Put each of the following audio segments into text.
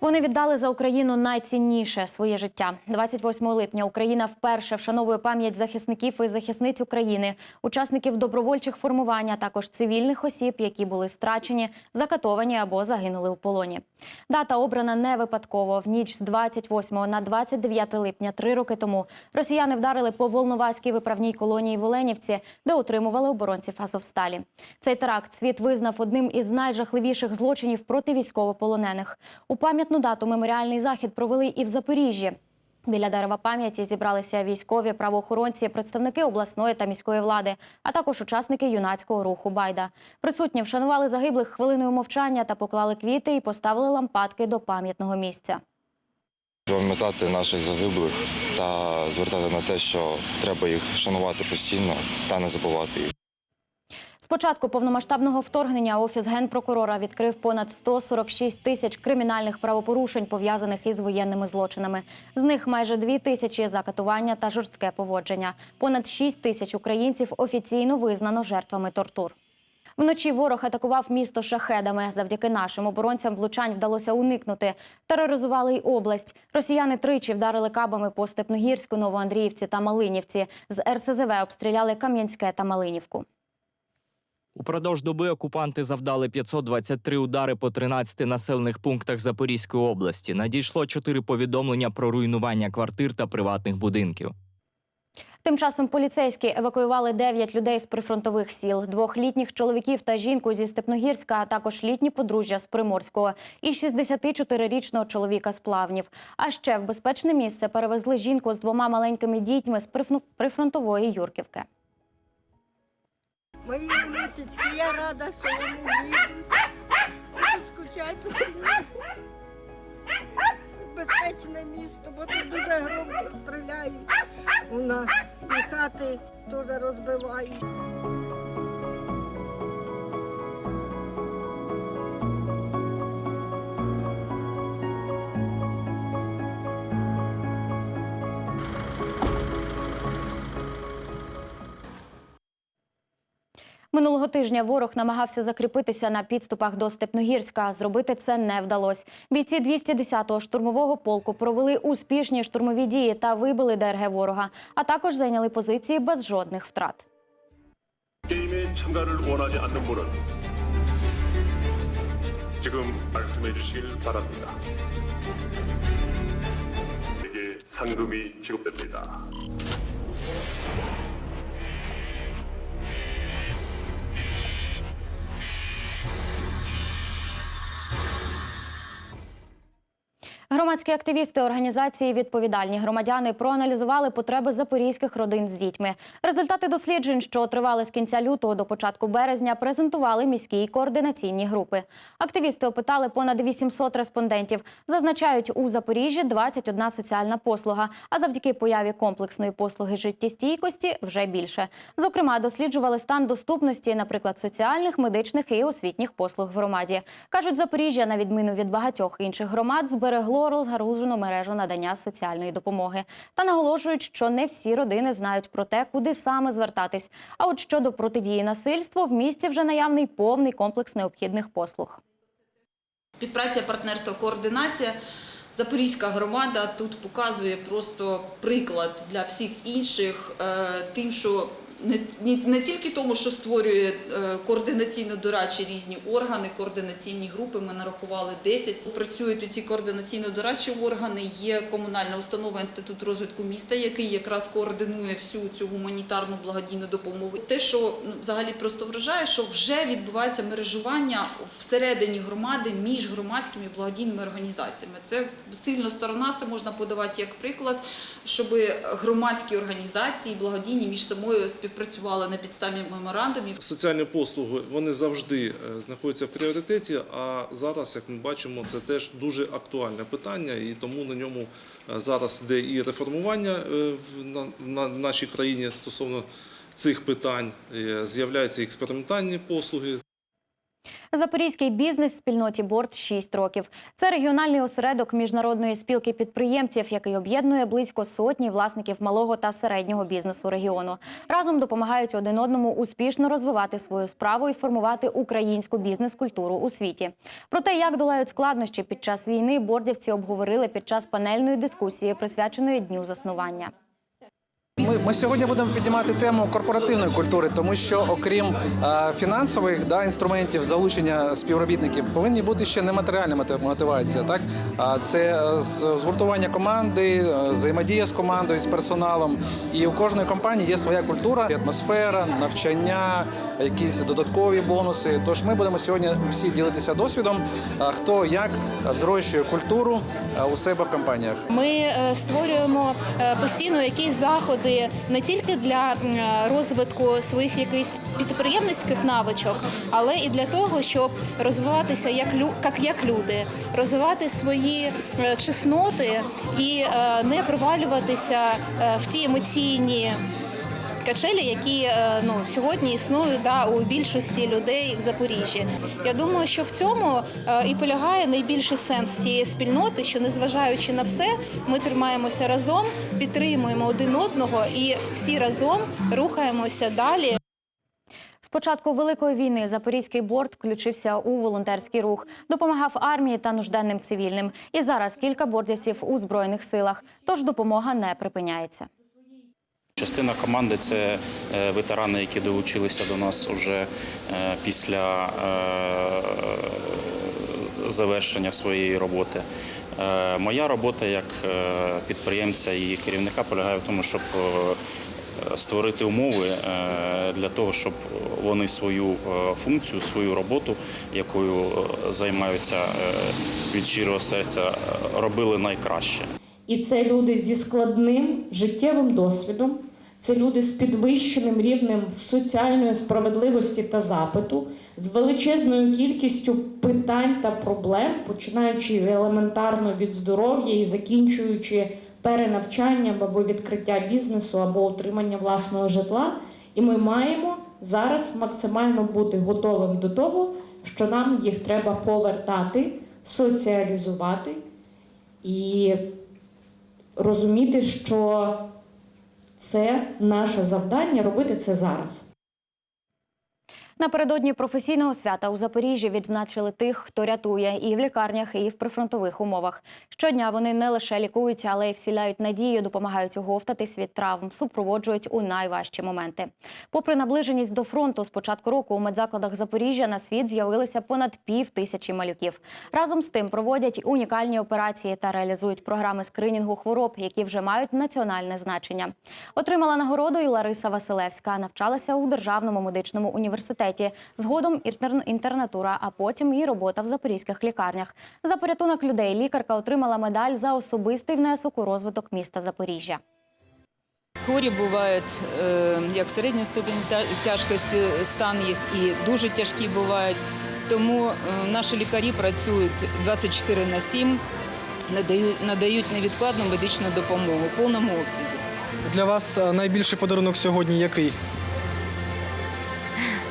Вони віддали за Україну найцінніше своє життя. 28 липня Україна вперше вшановує пам'ять захисників і захисниць України, учасників добровольчих формувань, а також цивільних осіб, які були страчені, закатовані або загинули у полоні. Дата обрана не випадково. В ніч з 28 на 29 липня, три роки тому, росіяни вдарили по Волноваській виправній колонії в Оленівці, де утримували оборонців Азовсталі. Цей теракт світ визнав одним із найжахливіших злочинів проти військовополонених. У пам'ятну дату меморіальний захід провели і в Запоріжжі. Біля дерева пам'яті зібралися військові, правоохоронці, представники обласної та міської влади, а також учасники юнацького руху Байда. Присутні вшанували загиблих хвилиною мовчання та поклали квіти і поставили лампадки до пам'ятного місця. Пам'ятати наших загиблих та звертати на те, що треба їх шанувати постійно та не забувати їх. Початку повномасштабного вторгнення офіс генпрокурора відкрив понад 146 тисяч кримінальних правопорушень, пов'язаних із воєнними злочинами. З них майже 2 тисячі за катування та жорстке поводження. Понад 6 тисяч українців офіційно визнано жертвами тортур. Вночі ворог атакував місто шахедами. Завдяки нашим оборонцям влучань вдалося уникнути. Тероризували й область. Росіяни тричі вдарили кабами по Степногірську, Новоандріївці та Малинівці. З РСЗВ обстріляли Кам'янське та Малинівку. Упродовж доби окупанти завдали 523 удари по 13 населених пунктах Запорізької області. Надійшло 4 повідомлення про руйнування квартир та приватних будинків. Тим часом поліцейські евакуювали 9 людей з прифронтових сіл, двох літніх чоловіків та жінку зі Степногірська, а також літні подружжя з Приморського і 64-річного чоловіка з Плавнів. А ще в безпечне місце перевезли жінку з двома маленькими дітьми з прифронтової Юрківки. Мої внучечки, я рада, що вони. Буду скучати за ними. Безпечне місто, бо тут дуже громко стріляють у нас. І хати теж розбивають. Минулого тижня ворог намагався закріпитися на підступах до Степногірська. Зробити це не вдалося. Бійці 210-го штурмового полку провели успішні штурмові дії та вибили ДРГ ворога, а також зайняли позиції без жодних втрат. 게임에 참가를 원하지 않는 분은 지금 말씀해 주시길 바랍니다. 에게 상금이 지급됩니다. Громадські активісти організації Відповідальні громадяни проаналізували потреби запорізьких родин з дітьми. Результати досліджень, що тривали з кінця лютого до початку березня, презентували міські координаційні групи. Активісти опитали понад 800 респондентів. Зазначають, у Запоріжжі 21 соціальна послуга. А завдяки появі комплексної послуги життєстійкості вже більше. Зокрема, досліджували стан доступності, наприклад, соціальних, медичних і освітніх послуг в громаді. кажуть, Запоріжжя, на відміну від багатьох інших громад, зберегло розгаружену мережу надання соціальної допомоги. Та наголошують, що не всі родини знають про те, куди саме звертатись. А от щодо протидії насильству, в місті вже наявний повний комплекс необхідних послуг. Співпраця, партнерство, координація. Запорізька громада тут показує просто приклад для всіх інших, е, тим, що не, не, не тільки тому, що створює е, координаційно-дорадчі різні органи, координаційні групи. Ми нарахували 10. Працюють у ці координаційно-дорадчі органи. Є комунальна установа Інститут розвитку міста, який якраз координує всю цю гуманітарну благодійну допомогу. Те, що ну, взагалі просто вражає, що вже відбувається мережування всередині громади між громадськими благодійними організаціями. Це сильна сторона, це можна подавати як приклад, щоб громадські організації благодійні між собою співпрацювали на підставі меморандумів. Соціальні послуги вони завжди е, знаходяться в пріоритеті. А зараз, як ми бачимо, це теж дуже актуальне питання, і тому на ньому е, зараз йде і реформування е, в на- на- нашій країні стосовно цих питань. З'являються експериментальні послуги. Запорізький бізнес спільноті Борт 6 років. Це регіональний осередок міжнародної спілки підприємців, який об'єднує близько сотні власників малого та середнього бізнесу регіону. Разом допомагають один одному успішно розвивати свою справу і формувати українську бізнес-культуру у світі. Про те, як долають складнощі під час війни, бордівці обговорили під час панельної дискусії, присвяченої дню заснування. Ми, ми сьогодні будемо підіймати тему корпоративної культури, тому що окрім е, фінансових да, інструментів залучення співробітників, повинні бути ще нематеріальна мотив- мотивація. Так це е, згуртування команди, е, взаємодія з командою, з персоналом. І у кожної компанії є своя культура, атмосфера, навчання, якісь додаткові бонуси. Тож ми будемо сьогодні всі ділитися досвідом, хто як зрощує культуру у себе в компаніях. Ми створюємо постійно якісь заходи не тільки для е, розвитку своїх якихось підприємницьких навичок, але і для того, щоб розвиватися як лю- як, люди, розвивати свої е, чесноти і е, не провалюватися в ті емоційні. Качелі, які е, ну сьогодні існують да у більшості людей в Запоріжжі. Я думаю, що в цьому е, і полягає найбільший сенс цієї спільноти, що незважаючи на все, ми тримаємося разом, підтримуємо один одного і всі разом рухаємося далі. З початку великої війни Запорізький борт включився у волонтерський рух, допомагав армії та нужденним цивільним. І зараз кілька бордівців у збройних силах. Тож допомога не припиняється. Частина команди це е, ветерани, які долучилися до нас уже е, після е, завершення своєї роботи. Моя робота як підприємця і керівника полягає в тому, щоб створити умови для того, щоб вони свою функцію, свою роботу, якою займаються від щирого серця, робили найкраще. І це люди зі складним життєвим досвідом, це люди з підвищеним рівнем соціальної справедливості та запиту, з величезною кількістю питань та проблем, починаючи елементарно від здоров'я і закінчуючи перенавчанням або відкриття бізнесу, або отримання власного житла. І ми маємо зараз максимально бути готовим до того, що нам їх треба повертати, соціалізувати і розуміти, що це наше завдання робити це зараз. Напередодні професійного свята у Запоріжжі відзначили тих, хто рятує і в лікарнях, і в прифронтових умовах. Щодня вони не лише лікуються, але й вселяють надію, допомагають оговтатись від травм, супроводжують у найважчі моменти. Попри наближеність до фронту, з початку року у медзакладах Запоріжжя на світ з'явилися понад пів тисячі малюків. Разом з тим проводять унікальні операції та реалізують програми скринінгу хвороб, які вже мають національне значення. Отримала нагороду і Лариса Василевська. Навчалася у державному медичному університеті. Згодом інтер- інтернатура, а потім і робота в запорізьких лікарнях. За порятунок людей лікарка отримала медаль за особистий внесок у розвиток міста Запоріжжя. Хворі бувають е, як середньої ступені та- тяжкості стан їх і дуже тяжкі бувають. Тому е, наші лікарі працюють 24 на 7, надають, надають невідкладну медичну допомогу в повному обсязі. Для вас е, найбільший подарунок сьогодні який?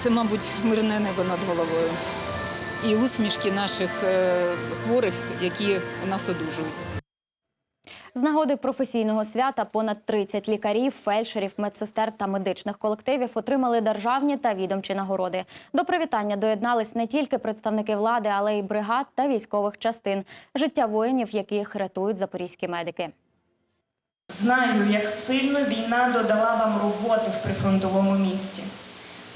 Це, мабуть, мирне небо над головою. І усмішки наших е, хворих, які нас одужують. З нагоди професійного свята понад 30 лікарів, фельдшерів, медсестер та медичних колективів отримали державні та відомчі нагороди. До привітання доєднались не тільки представники влади, але й бригад та військових частин, життя воїнів, яких рятують запорізькі медики. Знаю, як сильно війна додала вам роботи в прифронтовому місті.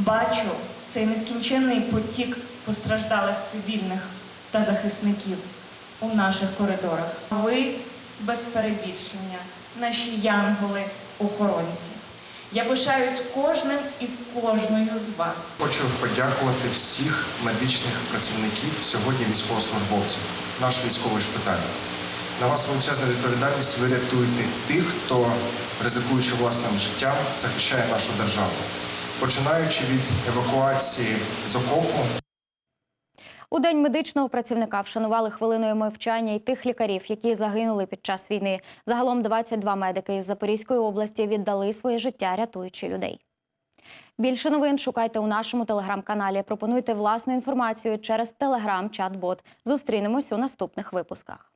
Бачу цей нескінченний потік постраждалих цивільних та захисників у наших коридорах. Ви без перебільшення, наші янголи-охоронці. Я пишаюсь кожним і кожною з вас. Хочу подякувати всіх медичних працівників, сьогодні військовослужбовців, наш військовий шпиталь. На вас величезна відповідальність. Ви рятуєте тих, хто, ризикуючи власним життям, захищає нашу державу. Починаючи від евакуації з окопу, У день медичного працівника вшанували хвилиною мовчання й тих лікарів, які загинули під час війни. Загалом 22 медики із Запорізької області віддали своє життя, рятуючи людей. Більше новин шукайте у нашому телеграм-каналі. Пропонуйте власну інформацію через телеграм-чат-бот. Зустрінемось у наступних випусках.